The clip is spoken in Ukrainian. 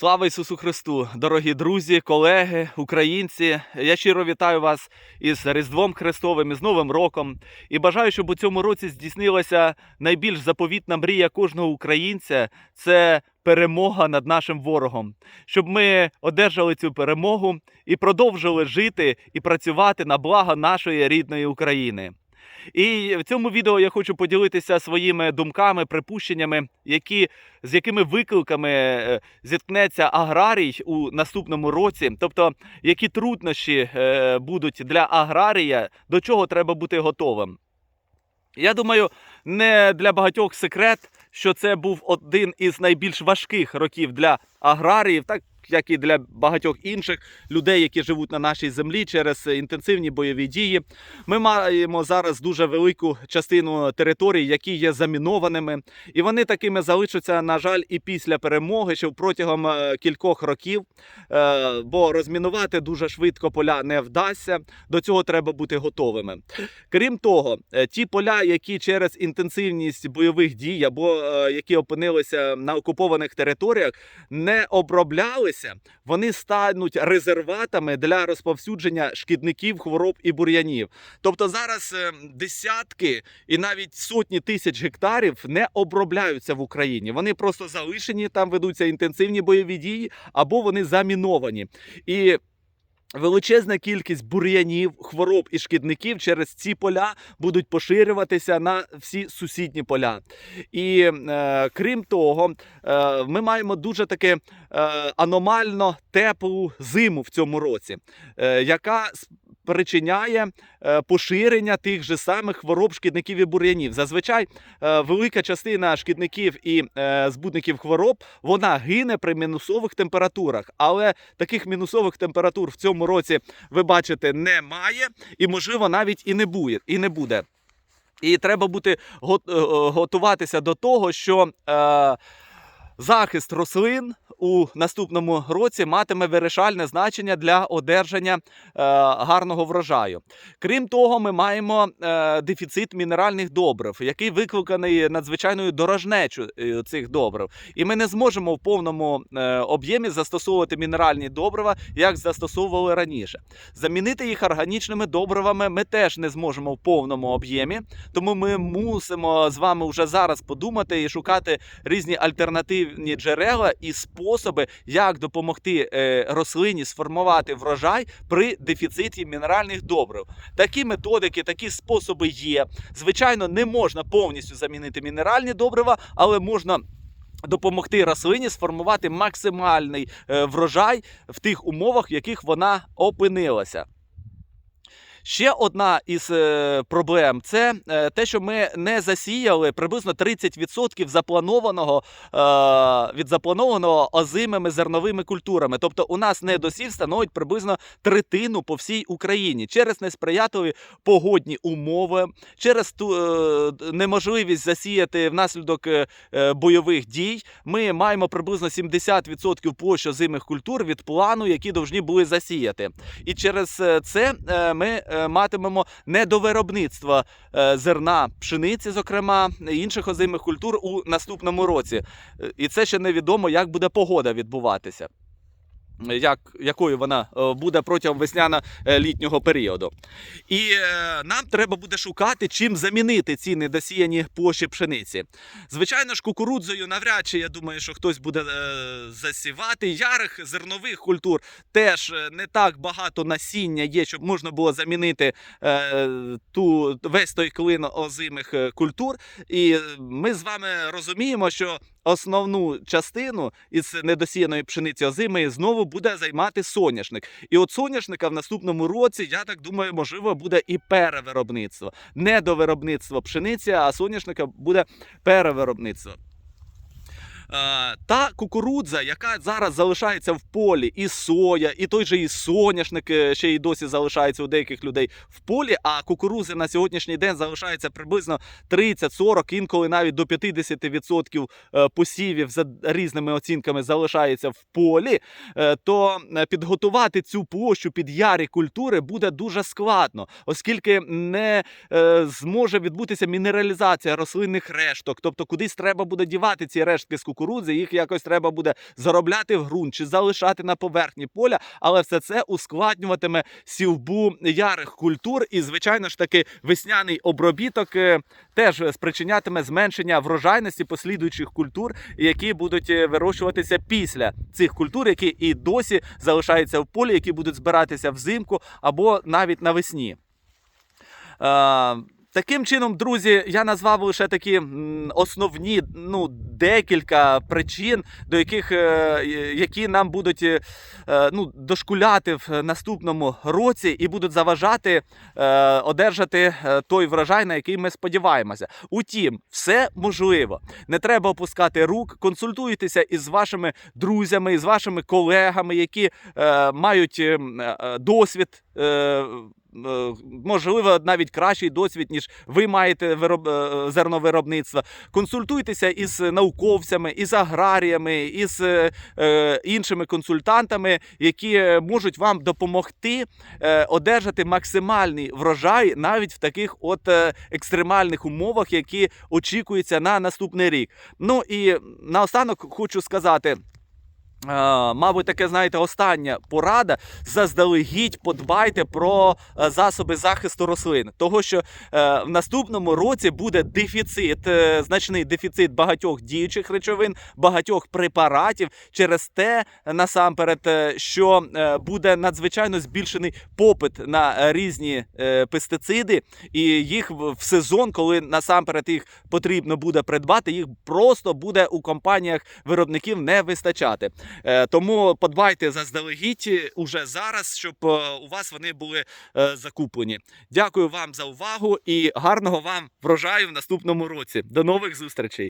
Слава Ісусу Христу, дорогі друзі, колеги, українці. Я щиро вітаю вас із Різдвом Христовим, із Новим роком і бажаю, щоб у цьому році здійснилася найбільш заповітна мрія кожного українця це перемога над нашим ворогом, щоб ми одержали цю перемогу і продовжили жити і працювати на благо нашої рідної України. І в цьому відео я хочу поділитися своїми думками, припущеннями, які, з якими викликами е, зіткнеться аграрій у наступному році, тобто які труднощі е, будуть для аграрія, до чого треба бути готовим. Я думаю, не для багатьох секрет, що це був один із найбільш важких років для аграріїв, так як і для багатьох інших людей, які живуть на нашій землі через інтенсивні бойові дії. Ми маємо зараз дуже велику частину територій, які є замінованими, і вони такими залишаться, на жаль, і після перемоги, що протягом е, кількох років. Е, Бо розмінувати дуже швидко поля не вдасться. До цього треба бути готовими. Крім того, е, ті поля, які через інтенсивність бойових дій або які опинилися на окупованих територіях, не оброблялися, вони стануть резерватами для розповсюдження шкідників, хвороб і бур'янів. Тобто зараз е, десятки і навіть сотні тисяч гектарів не обробляються в Україні. Вони просто залишені, там ведуться інтенсивні бойові дії, або вони заміновані. І Величезна кількість бур'янів, хвороб і шкідників через ці поля будуть поширюватися на всі сусідні поля. І е, крім того, е, ми маємо дуже таке е, аномально теплу зиму в цьому році, е, яка спричиняє е, поширення тих же самих хвороб шкідників і бур'янів. Зазвичай е, велика частина шкідників і е, збудників хвороб вона гине при мінусових температурах, але таких мінусових температур в цьому році ви бачите немає, і можливо навіть і не буде. І не буде. І треба бути го- готуватися до того, що захист рослин у наступному році матиме вирішальне значення для одержання е, гарного врожаю. Крім того, ми маємо е, дефіцит мінеральних добрив, який викликаний надзвичайною дорожнечою цих добрив. І ми не зможемо в повному е, об'ємі застосовувати мінеральні добрива, як застосовували раніше. Замінити їх органічними добривами ми теж не зможемо в повному об'ємі, тому ми мусимо з вами вже зараз подумати і шукати різні альтернативні джерела і способи, як допомогти е, рослині сформувати врожай при дефіциті мінеральних добрив. Такі методики, такі способи є. Звичайно, не можна повністю замінити мінеральні добрива, але можна. Допомогти рослині сформувати максимальний е, врожай в тих умовах, в яких вона опинилася. Ще одна із е, проблем це е, те, що ми не засіяли приблизно 30% запланованого е, від запланованого озимими зерновими культурами. Тобто, у нас недосів становить приблизно третину по всій Україні через несприятливі погодні умови, через ту неможливість засіяти внаслідок бойових дій. Ми маємо приблизно 70% площ озимих культур від плану, які повинні були засіяти. І через це ми матимемо недовиробництво виробництва зерна пшениці, зокрема інших озимих культур у наступному році. Е, І це ще невідомо, як буде погода відбуватися. Е, Як, якою вона е, буде протягом весняно-літнього періоду. І е, нам треба буде шукати, чим замінити ці недосіяні площі пшениці. Звичайно ж, кукурудзою навряд чи я думаю, що хтось буде е, засівати. Ярих зернових культур теж е, не так багато насіння є, щоб можна було замінити е, ту весь той клин озимих е, культур. І е, ми з вами розуміємо, що основну частину із недосіяної пшениці озимої знову буде займати соняшник. І от соняшника в наступному році, я так думаю, можливо, буде і перевиробництво. Не до виробництва пшениці, а соняшника буде перевиробництво. Е, Та кукурудза, яка зараз залишається в полі, і соя, і той же і соняшник е, ще й досі залишається у деяких людей в полі. А кукурудзи на сьогоднішній день залишається приблизно 30-40, інколи навіть до 50% е, посівів за різними оцінками залишається в полі. То підготувати цю площу під ярі культури буде дуже складно, оскільки не зможе відбутися мінералізація рослинних решток. Тобто, кудись треба буде дівати ці рештки з кукурудзи кукурудзи, їх якось треба буде заробляти в ґрунт чи залишати на поверхні поля, але все це ускладнюватиме сівбу ярих культур. І, звичайно ж таки, весняний обробіток е, теж спричинятиме зменшення врожайності послідуючих культур, які будуть е, вирощуватися після цих культур, які і досі залишаються в полі, які будуть збиратися взимку або навіть навесні. Таким чином, друзі, я назвав лише такі основні, ну, декілька причин, до яких е, які нам будуть е, ну, дошкуляти в наступному році і будуть заважати е, одержати той врожай, на який ми сподіваємося. Утім, все можливо. Не треба опускати рук, консультуйтеся із вашими друзями, із вашими колегами, які мають досвід. Е, Можливо, навіть кращий досвід, ніж ви маєте вироб... е, зерновиробництва. Консультуйтеся із науковцями, із аграріями, із е, іншими консультантами, які можуть вам допомогти одержати максимальний врожай навіть в таких от екстремальних умовах, які очікуються на наступний рік. Ну і наостанок хочу сказати. Мабуть, таке, знаєте, остання порада. Заздалегідь подбайте про е, засоби захисту рослин. Того, що е, в наступному році буде дефіцит, е, значний дефіцит багатьох діючих речовин, багатьох препаратів. Через те, насамперед, що буде надзвичайно збільшений попит на різні пестициди, і їх в сезон, коли насамперед їх потрібно буде придбати, їх просто буде у компаніях виробників не вистачати. Е, Тому подбайте заздалегідь уже зараз, щоб е, у вас вони були е, закуплені. Дякую вам за увагу і гарного вам врожаю в наступному році. До нових зустрічей!